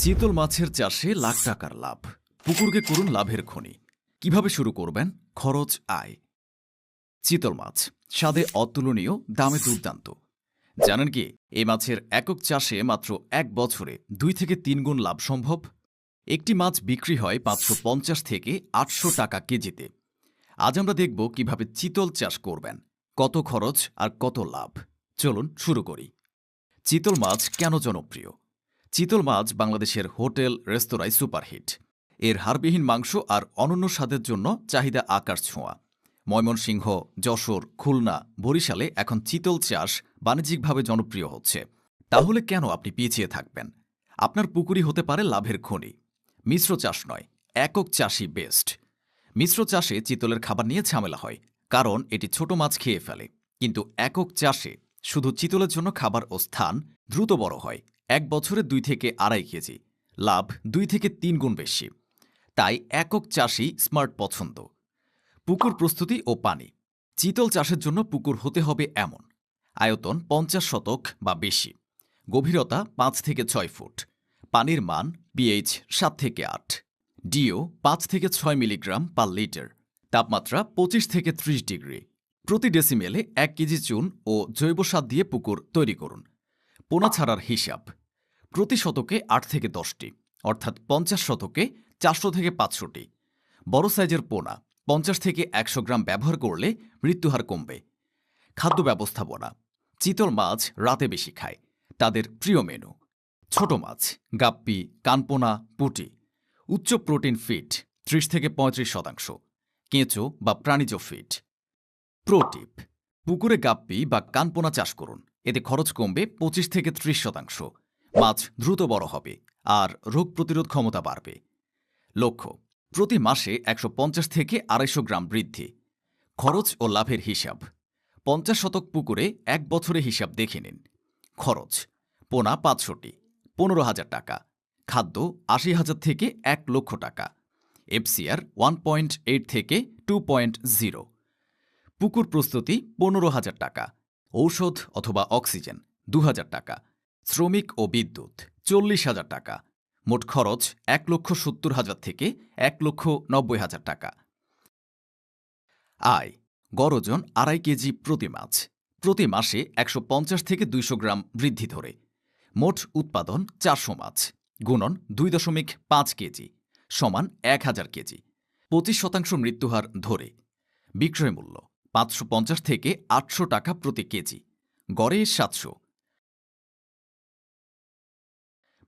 চিতল মাছের চাষে লাখ টাকার লাভ। পুকুরকে করুন লাভের খনি। কীভাবে শুরু করবেন? খরচ, আয়। চিতল মাছ, স্বাদে অতুলনীয়, দামে দুর্দান্ত। জানেন কি, এই মাছের একক চাষে মাত্র এক বছরে দুই থেকে তিন গুণ লাভ সম্ভব? একটি মাছ বিক্রি হয় পাঁচশো পঞ্চাশ থেকে আটশো টাকা কেজিতে। আজ আমরা দেখব কীভাবে চিতল চাষ করবেন। কত খরচ আর কত লাভ? চলুন শুরু করি। চিতল মাছ কেন জনপ্রিয়? চিতল মাছ বাংলাদেশের হোটেল, রেস্তোরাঁয় সুপারহিট। এর হারবিহীন মাংস আর অনন্য স্বাদের জন্য চাহিদা আকাশ ছোঁয়া। ময়মনসিংহ, যশোর, খুলনা, বরিশালে এখন চিতল চাষ বাণিজ্যিকভাবে জনপ্রিয় হচ্ছে। তাহলে কেন আপনি পিছিয়ে থাকবেন? আপনার পুকুরি হতে পারে লাভের খনি। মিশ্র চাষ নয়, একক চাষই বেস্ট মিশ্র চাষে চিতলের খাবার নিয়ে ঝামেলা হয়, কারণ এটি ছোট মাছ খেয়ে ফেলে। কিন্তু একক চাষে শুধু চিতলের জন্য খাবার ও স্থান দ্রুত বড় হয়। এক বছরে দুই থেকে আড়াই কেজি, লাভ দুই থেকে তিন গুণ বেশি। তাই একক চাষই স্মার্ট পছন্দ। পুকুর প্রস্তুতি ও পানি। চিতল চাষের জন্য পুকুর হতে হবে এমন। আয়তন পঞ্চাশ শতক বা বেশি। গভীরতা পাঁচ থেকে ছয় ফুট। পানির মান পিএইচ সাত থেকে আট। ডিও পাঁচ থেকে ছয় মিলিগ্রাম পার লিটার। তাপমাত্রা পঁচিশ থেকে ত্রিশ ডিগ্রি। প্রতি ডেসিমেলে এক কেজি চুন ও জৈব সার দিয়ে পুকুর তৈরি করুন। পোনা ছাড়ার হিসাব। প্রতি শতকে আট থেকে দশটি, অর্থাৎ পঞ্চাশ শতকে চারশো থেকে পাঁচশোটি। বড় সাইজের পোনা, পঞ্চাশ থেকে একশো গ্রাম ব্যবহার করলে মৃত্যুহার কমবে। খাদ্য ব্যবস্থাপনা, চিতল মাছ রাতে বেশি খায়, তাদের প্রিয় মেনু। ছোট মাছ, গাপ্পি, কানপোনা, পুটি, উচ্চ প্রোটিন ফিট ত্রিশ থেকে পঁয়ত্রিশ শতাংশ, কেঁচো বা প্রাণীজ ফিট প্রোটিপ পুকুরে গাপ্পি বা কানপোনা চাষ করুন, এতে খরচ কমবে পঁচিশ থেকে ত্রিশ শতাংশ। মাছ দ্রুত বড় হবে আর রোগ প্রতিরোধ ক্ষমতা বাড়বে। লক্ষ্য, প্রতি মাসে একশো পঞ্চাশ থেকে আড়াইশো গ্রাম বৃদ্ধি। খরচ ও লাভের হিসাব। পঞ্চাশ শতক পুকুরে এক বছরে হিসাব দেখে নিন। খরচ, পোনা পাঁচশোটি, পনেরো হাজার টাকা। খাদ্য, আশি হাজার থেকে এক লক্ষ টাকা। এফসিআর ওয়ান পয়েন্ট এইট থেকে টু পয়েন্ট জিরো। পুকুর প্রস্তুতি পনেরো হাজার টাকা। ঔষধ অথবা অক্সিজেন দু হাজার টাকা। শ্রমিক ও বিদ্যুৎ, চল্লিশ হাজার টাকা। মোট খরচ এক লক্ষ সত্তর হাজার থেকে এক লক্ষ নব্বই হাজার টাকা। আয় গড় ওজন আড়াই কেজি প্রতি মাছ। প্রতি মাসে একশো পঞ্চাশ থেকে দুইশো গ্রাম বৃদ্ধি ধরে। মোট উৎপাদন চারশো মাছ। গুণন দুই দশমিক পাঁচ কেজি, সমান এক হাজার কেজি। পঁচিশ শতাংশ মৃত্যুহার ধরে। বিক্রয় মূল্য পাঁচশো পঞ্চাশ থেকে আটশো টাকা প্রতি কেজি। গড়ে সাতশো।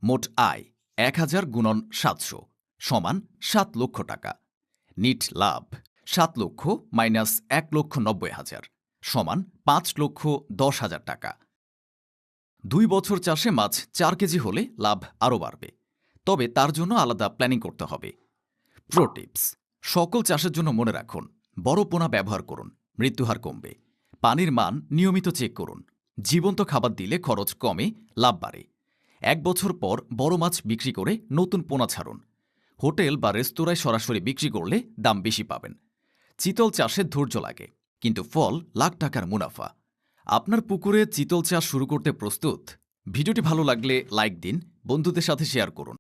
মোট আয় এক হাজার গুণন সাতশো সমান সাত লক্ষ টাকা। নিট লাভ সাত লক্ষ মাইনাস এক লক্ষ নব্বই হাজার সমান পাঁচ লক্ষ দশ হাজার টাকা। দুই বছর চাষে মাছ চার কেজি হলে লাভ আরও বাড়বে। তবে তার জন্য আলাদা প্ল্যানিং করতে হবে। প্রোটিপস সকল চাষের জন্য মনে রাখুন, বড় পোনা ব্যবহার করুন মৃত্যুহার কমবে। পানির মান নিয়মিত চেক করুন। জীবন্ত খাবার দিলে খরচ কমে, লাভ বাড়ে। এক বছর পর বড় মাছ বিক্রি করে নতুন পোনা ছাড়ুন। হোটেল বা রেস্তোরাঁয় সরাসরি বিক্রি করলে দাম বেশি পাবেন। চিতল চাষে ধৈর্য লাগে, কিন্তু ফল লাখ টাকার মুনাফা। আপনার পুকুরে চিতল চাষ শুরু করতে প্রস্তুত? ভিডিওটি ভালো লাগলে লাইক দিন, বন্ধুদের সাথে শেয়ার করুন।